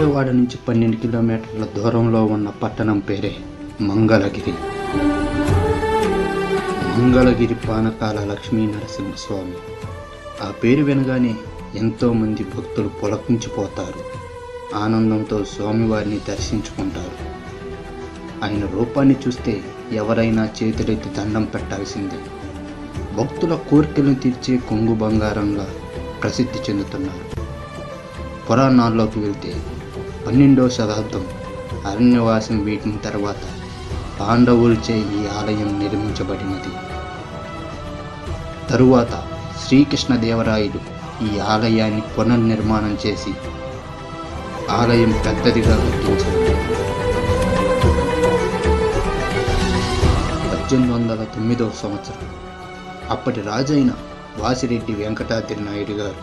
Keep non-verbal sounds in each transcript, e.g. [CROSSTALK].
విజయవాడ నుంచి పన్నెండు కిలోమీటర్ల దూరంలో ఉన్న పట్టణం పేరే మంగళగిరి. మంగళగిరి పానకాల లక్ష్మీ నరసింహస్వామి ఆ పేరు వినగానే ఎంతోమంది భక్తులు పులకించిపోతారు. ఆనందంతో స్వామివారిని దర్శించుకుంటారు. ఆయన రూపాన్ని చూస్తే ఎవరైనా చేతులెత్తి దండం పెట్టాల్సిందే. భక్తుల కోరికలను తీర్చే కొంగు బంగారంగా ప్రసిద్ధి చెందుతున్నారు. పురాణాల్లోకి వెళ్తే పన్నెండవ శతాబ్దం అరణ్యవాసం వీటిన తర్వాత పాండవులచే ఈ ఆలయం నిర్మించబడినది. తరువాత శ్రీకృష్ణదేవరాయలు ఈ ఆలయాన్ని పునర్నిర్మాణం చేసి ఆలయం పెద్దదిగా కట్టించారు పద్దెనిమిది వందల తొమ్మిదవ సంవత్సరం అప్పటి రాజైన వాసిరెడ్డి వెంకటాద్రి నాయుడు గారు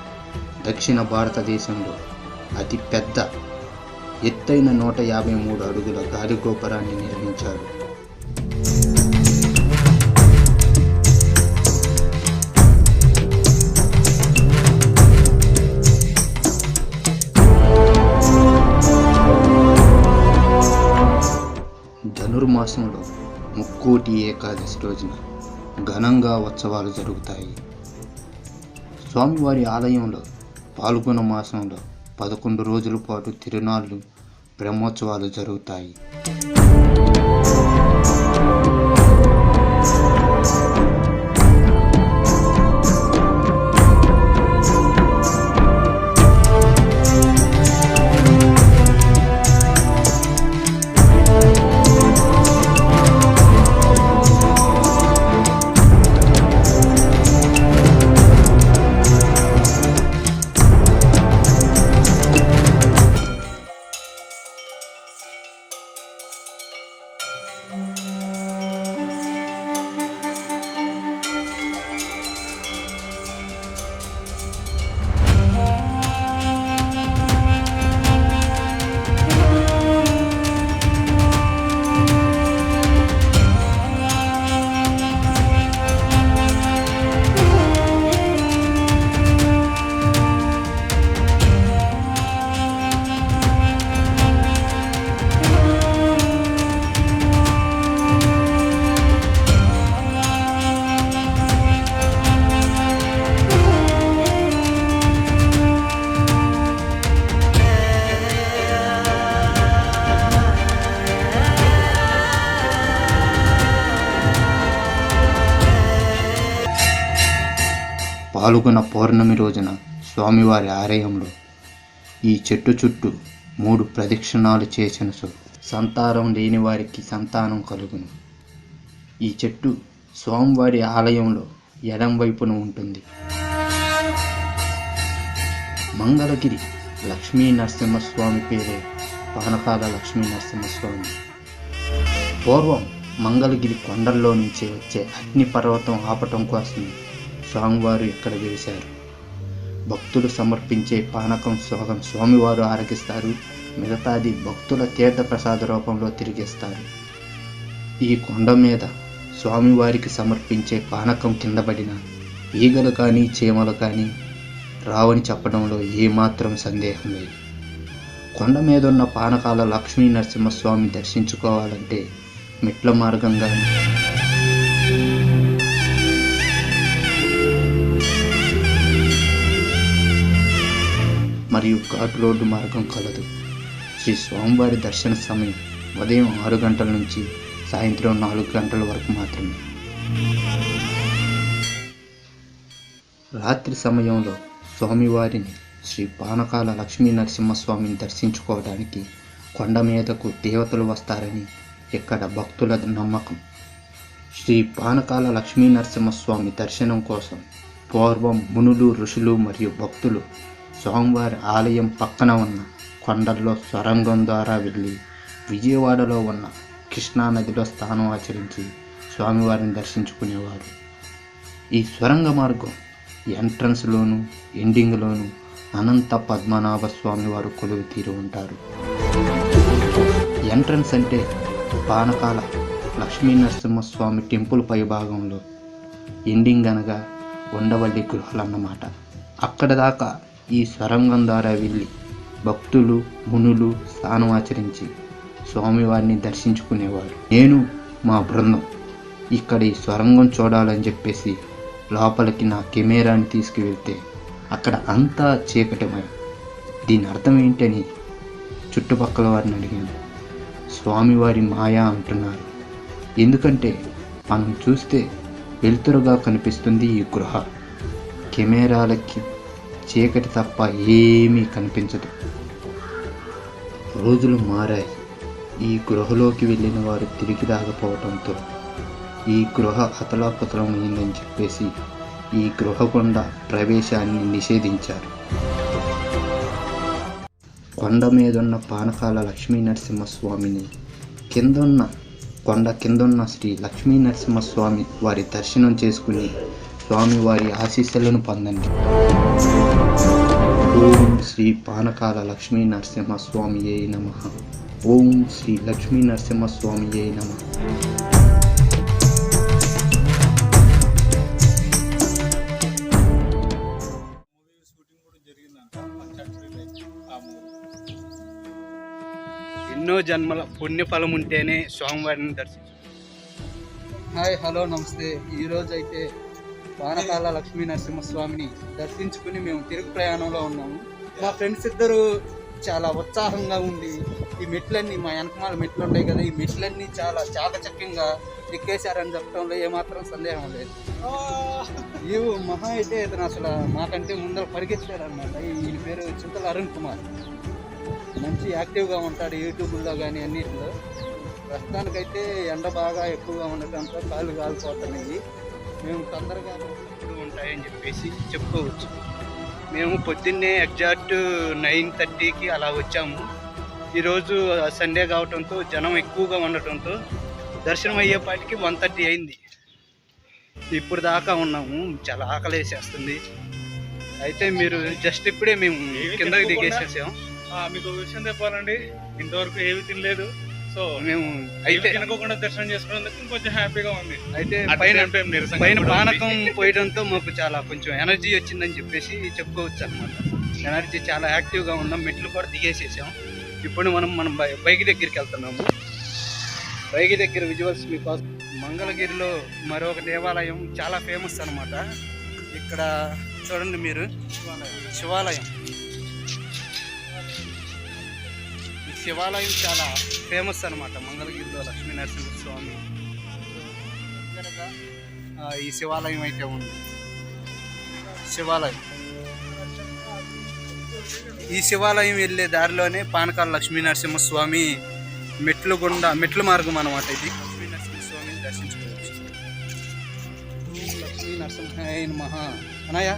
దక్షిణ భారతదేశంలో అతి పెద్ద ఎత్తైన నూట యాభై మూడు అడుగుల గాలి గోపురాన్ని నిర్మించాడు ధనుర్మాసంలో ముక్కోటి ఏకాదశి రోజున ఘనంగా ఉత్సవాలు జరుగుతాయి. స్వామివారి ఆలయంలో పాల్గొన మాసంలో పదకొండు రోజుల పాటు తిరునాళ్ళు బ్రహ్మోత్సవాలు జరుగుతాయి. పాల్గొన పౌర్ణమి రోజున స్వామివారి ఆలయంలో ఈ చెట్టు చుట్టూ మూడు ప్రదక్షిణాలు చేసిన సో సంతానం లేని వారికి సంతానం కలుగును. ఈ చెట్టు స్వామివారి ఆలయంలో ఎడం వైపున ఉంటుంది. మంగళగిరి లక్ష్మీ నరసింహస్వామి పేరే పానకాల లక్ష్మీ నరసింహస్వామి. పూర్వం మంగళగిరి కొండల్లో నుంచి వచ్చే అగ్ని పర్వతం ఆపటం కోసం స్వామివారు ఇక్కడ వేశారు? భక్తులు సమర్పించే పానకం సోగం స్వామివారు ఆరగిస్తారు మిగతాది భక్తుల తీర్థ ప్రసాద రూపంలో తిరిగిస్తారు. ఈ కొండ మీద స్వామివారికి సమర్పించే పానకం కిందపడిన ఈగలు కానీ చీమలు కానీ రావని చెప్పడంలో ఏమాత్రం సందేహం లేదు. కొండ మీద ఉన్న పానకాల లక్ష్మీ నరసింహస్వామి దర్శించుకోవాలంటే మెట్ల మార్గంగా మరియు ఘాట్ రోడ్డు మార్గం కలదు. శ్రీ స్వామివారి దర్శన సమయం ఉదయం ఆరు గంటల నుంచి సాయంత్రం నాలుగు గంటల వరకు మాత్రమే. రాత్రి సమయంలో స్వామివారిని శ్రీ పానకాల లక్ష్మీ నరసింహస్వామిని దర్శించుకోవడానికి కొండ మీదకు దేవతలు వస్తారని ఇక్కడ భక్తుల నమ్మకం. శ్రీ పానకాల లక్ష్మీ నరసింహస్వామి దర్శనం కోసం పూర్వం మునులు ఋషులు మరియు భక్తులు స్వామివారి ఆలయం పక్కన ఉన్న కొండల్లో సొరంగం ద్వారా వెళ్ళి విజయవాడలో ఉన్న కృష్ణా నదిలో స్నానం ఆచరించి స్వామివారిని దర్శించుకునేవారు. ఈ సొరంగ మార్గం ఎంట్రన్స్లోను ఎండింగ్లోను అనంత పద్మనాభ స్వామి వారు కొలువు తీరు ఉంటారు. ఎంట్రన్స్ అంటే పానకాల లక్ష్మీ నరసింహస్వామి టెంపుల్ పై భాగంలో ఎండింగ్ అనగా ఉండవల్లి గృహాలన్నమాట. అక్కడ దాకా ఈ సొరంగం ద్వారా వెళ్ళి భక్తులు మునులు స్నానం ఆచరించి స్వామివారిని దర్శించుకునేవారు. నేను మా బృందం ఇక్కడ ఈ స్వరంగం చూడాలని చెప్పేసి లోపలికి నా కెమెరాని తీసుకువెళ్తే అక్కడ అంతా చీకటమై దీని అర్థం ఏంటని చుట్టుపక్కల వారిని అడిగాను. స్వామివారి మాయా అంటున్నారు. ఎందుకంటే మనం చూస్తే వెలుతురుగా కనిపిస్తుంది ఈ గృహ. కెమెరాలకి చీకటి తప్ప ఏమీ కనిపించదు. రోజులు మారాయి. ఈ గృహలోకి వెళ్ళిన వారు తిరిగి రాకపోవడంతో ఈ గృహ అతలాకుతలమైందని చెప్పేసి ఈ గృహ కొండ ప్రవేశాన్ని నిషేధించారు. కొండ మీదున్న పానకాల లక్ష్మీ నరసింహస్వామిని కిందున్న కొండ కిందున్న శ్రీ లక్ష్మీ నరసింహస్వామి వారి దర్శనం చేసుకుని స్వామివారి ఆశీస్సులను పొందండి. ఓం శ్రీ పానకాల లక్ష్మీ నరసింహస్వామి ఏ నమ. ఓం శ్రీ లక్ష్మీ నరసింహస్వామి ఏ నమ. ఎన్నో జన్మల పుణ్యఫలం ఉంటేనే స్వామివారిని దర్శించు హాయ్ హలో నమస్తే. ఈరోజు అయితే వానకాల లక్ష్మీ నరసింహస్వామిని దర్శించుకుని మేము తిరుగు ప్రయాణంలో ఉన్నాము. మా ఫ్రెండ్స్ ఇద్దరు చాలా ఉత్సాహంగా ఉండి ఈ మెట్లన్నీ మా వెనకమాల మెట్లు ఉంటాయి కదా ఈ మెట్లన్నీ చాలా చాకచక్యంగా ఎక్కేశారని చెప్పడంలో ఏమాత్రం సందేహం లేదు. ఈ మహా అయితే ఇతను అసలు మాకంటే ముందర పరిగెత్తాడనమాట ఈయన పేరు చింతల అరుణ్ కుమార్. మంచి యాక్టివ్గా ఉంటాడు యూట్యూబ్లో కానీ అన్నిటిలో. ప్రస్తుతానికైతే ఎండ బాగా ఎక్కువగా ఉండటంతో కాళ్ళు కాలిపోతున్నాయి. మేము తొందరగా ఎప్పుడు ఉంటాయని చెప్పేసి చెప్పుకోవచ్చు. మేము పొద్దున్నే ఎగ్జాక్ట్ నైన్ థర్టీకి అలా వచ్చాము. ఈరోజు సండే కావడంతో జనం ఎక్కువగా ఉండటంతో దర్శనం అయ్యేపాటికి వన్ థర్టీ అయింది. ఇప్పుడు దాకా ఉన్నాము. చాలా ఆకలేసేస్తుంది. అయితే మీరు జస్ట్ ఇప్పుడే మేము ఏమీ కిందకి? దిగేసేసాం. మీకు ఒక విషయం చెప్పాలండి. ఇంతవరకు ఏవి తినలేదు. సో మేము అయితే తినకోకుండా దర్శనం చేసుకున్నందుకు కొంచెం హ్యాపీగా ఉంది. అయితే పైన పైన. పానకం [LAUGHS] పోయడంతో మాకు చాలా కొంచెం ఎనర్జీ వచ్చిందని చెప్పేసి చెప్పుకోవచ్చు అనమాట ఎనర్జీ చాలా యాక్టివ్గా ఉన్నాం. మెట్లు కూడా దిగేసేసాం. ఇప్పుడు మనం మనం బైక్ దగ్గరికి వెళ్తున్నాము. బైక్ దగ్గర విజువల్స్ మీకోసం మంగళగిరిలో మరొక దేవాలయం చాలా ఫేమస్ అన్నమాట. ఇక్కడ చూడండి మీరు. శివాలయం. ఈ శివాలయం చాలా ఫేమస్ అన్నమాట. మంగళగిరిలో లక్ష్మీ నరసింహస్వామి ఈ శివాలయం అయితే ఉంది. శివాలయం. ఈ శివాలయం వెళ్ళే దారిలోనే పానకాల లక్ష్మీ నరసింహస్వామి మెట్లు గుండా మెట్ల మార్గం అనమాట ఇది. లక్ష్మీ నరసింహస్వామిని దర్శించుకోవచ్చు. లక్ష్మీ నరసింహాయ మహా అనయ్య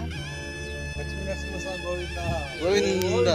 లక్ష్మీ నరసింహస్వామి గోవిందా. గోవింద.